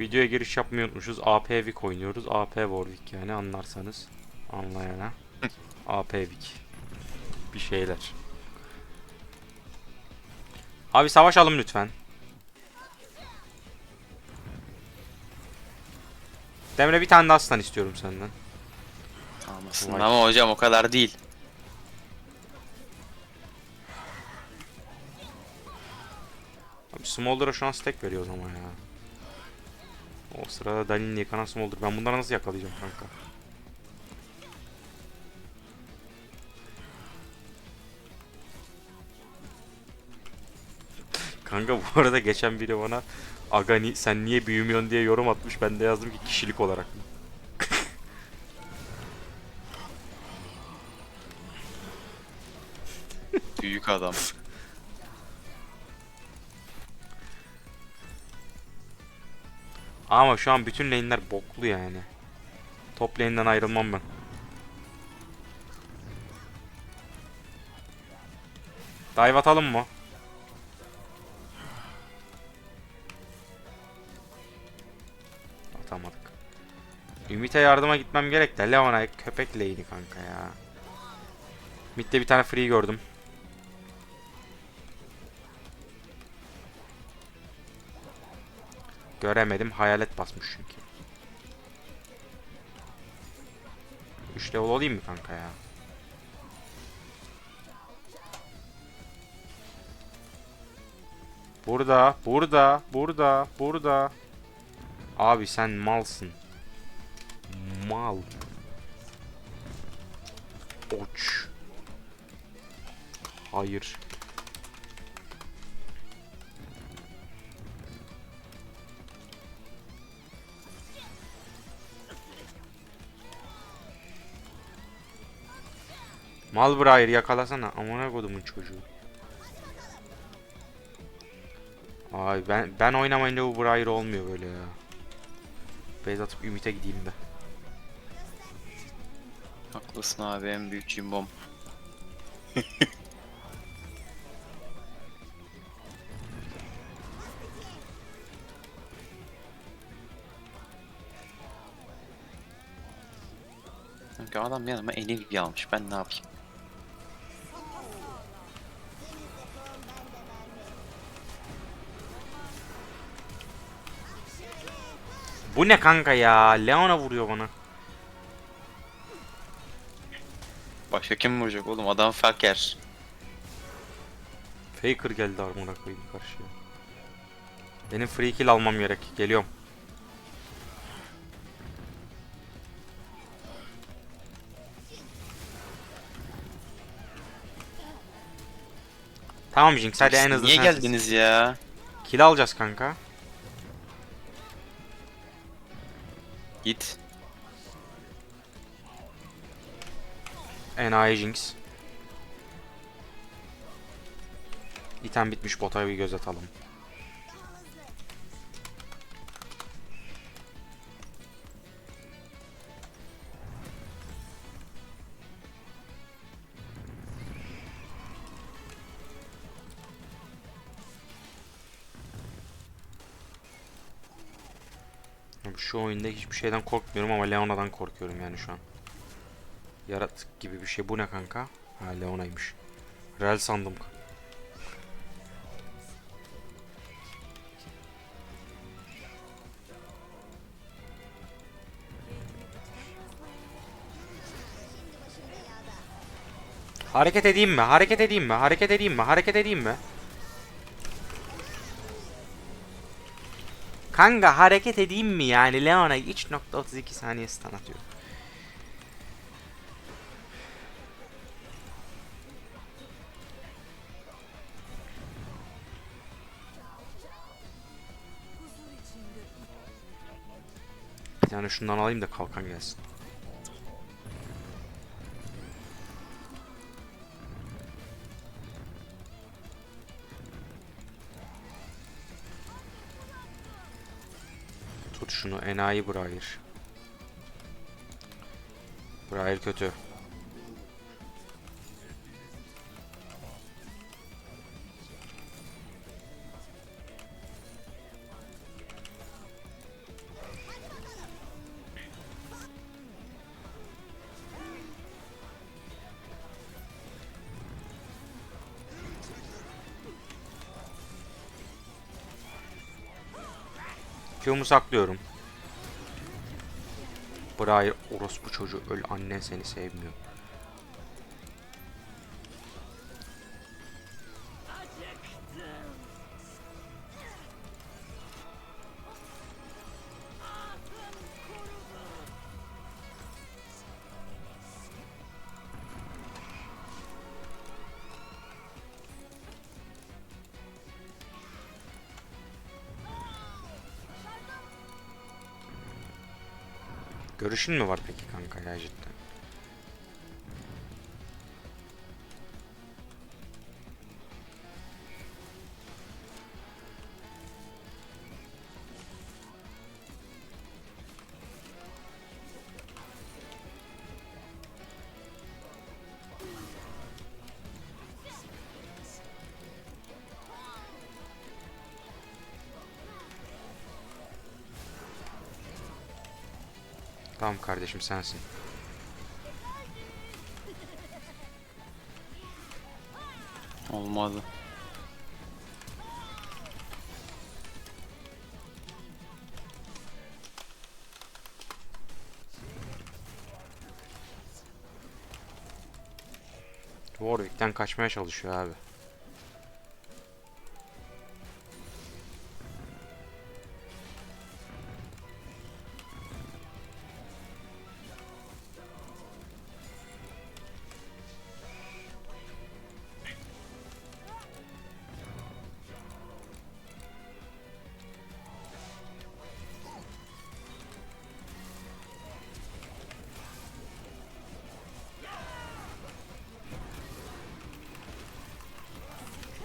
Videoya giriş yapmayı unutmuşuz. AP Vic oynuyoruz. AP Warwick yani anlarsanız. Anlayana. AP Vic. Bir şeyler. Abi savaşalım lütfen. Demre bir tane aslan istiyorum senden. Vay. ama hocam o kadar değil. Abi Smolder'a şu an stack veriyor o zaman ya. O sırada Dalin'le yıkanan Smolder. Ben bunları nasıl yakalayacağım kanka? Kanka bu arada geçen biri bana Agani sen niye büyümüyorsun diye yorum atmış. Ben de yazdım ki kişilik olarak. Büyük adam. Ama şu an bütün lane'ler boklu yani. Top lane'den ayrılmam ben. Dive atalım mı? Atamadık. Ümit'e yardıma gitmem gerek de Leon'a köpek lane'i kanka ya. Mid'de bir tane free gördüm. Göremedim. Hayalet basmış çünkü. 3 level olayım mı kanka ya? Burada, burada, burada, burada. Abi sen malsın. Mal. Oç. Hayır. Malbriar yakalasana. Amına kodumun çocuğu. Ay ben ben oynamayınca bu Briar olmuyor böyle ya. Beyz atıp Ümit'e gideyim de. Haklısın abi en büyük cimbom. Kanka adam yanıma Enivy almış ben ne yapayım? Bu ne kanka ya? Leona vuruyor bana. Başka kim vuracak oğlum adam faker. Faker geldi armora koyayım karşıya. Benim free kill almam gerek. Geliyorum. Tamam Jinx hadi en hızlı Niye geldiniz ya? Kill alacağız kanka. Git. Enayi Jinx. İtem bitmiş bota bir göz atalım. Şu oyunda hiçbir şeyden korkmuyorum ama Leona'dan korkuyorum yani şu an. Yaratık gibi bir şey. Bu ne kanka? Ha Leona'ymış. Real sandım. Hareket edeyim mi? Hareket edeyim mi? Hareket edeyim mi? Hareket edeyim mi? Kanka hareket edeyim mi yani? Leona 3.32 saniye stun atıyor. Tane şundan alayım da kalkan gelsin. Tut şunu enayi Briar. Briar kötü. Q'mu saklıyorum. Briar orospu çocuğu öl annen seni sevmiyor. Görüşün mü var peki kanka ya cidden? Tamam kardeşim sensin. Olmadı. Warwick'ten kaçmaya çalışıyor abi.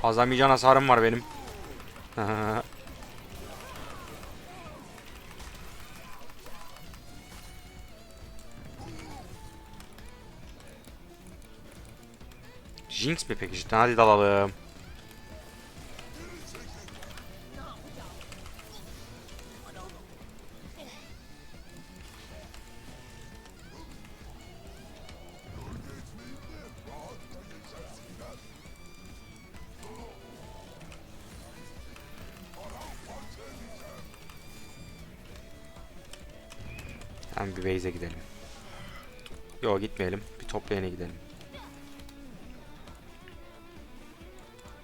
Azamayacağın hasarım var benim. Jinx mi peki cidden? Hadi dalalım. Hemen bir base'e gidelim. Yo gitmeyelim. Bir top lane'e gidelim.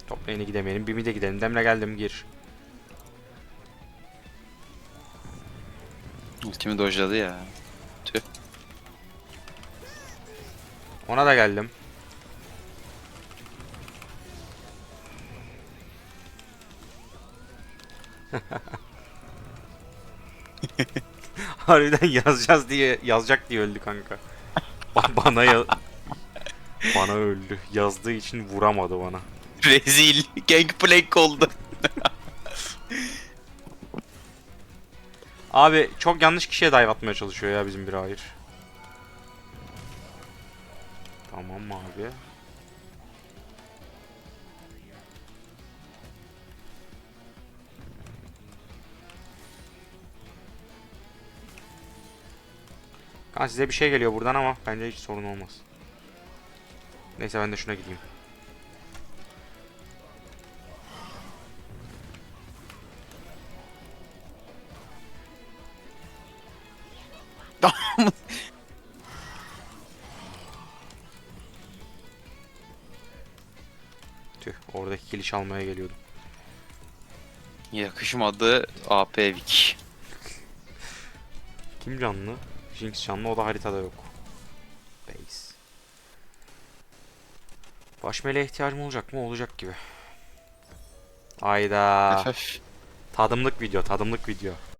Top lane'e gidemeyelim. Bir mid'e gidelim. Demle geldim gir. Ultimi dojladı ya. Tüh. Ona da geldim. Harbiden yazacağız diye yazacak diye öldü kanka. Ba- bana ya bana öldü. Yazdığı için vuramadı bana. Rezil. Gangplank oldu. Abi çok yanlış kişiye dive atmaya çalışıyor ya bizim bir hayır. Tamam abi? Kanka size bir şey geliyor buradan ama bence hiç sorun olmaz. Neyse ben de şuna gideyim. Tüh oradaki kili almaya geliyordum. Yakışmadı AP Vick. Kim canlı? Jinx canlı o da haritada yok. Base. Baş meleğe ihtiyacım olacak mı? Olacak gibi. Ayda. Tadımlık video, tadımlık video.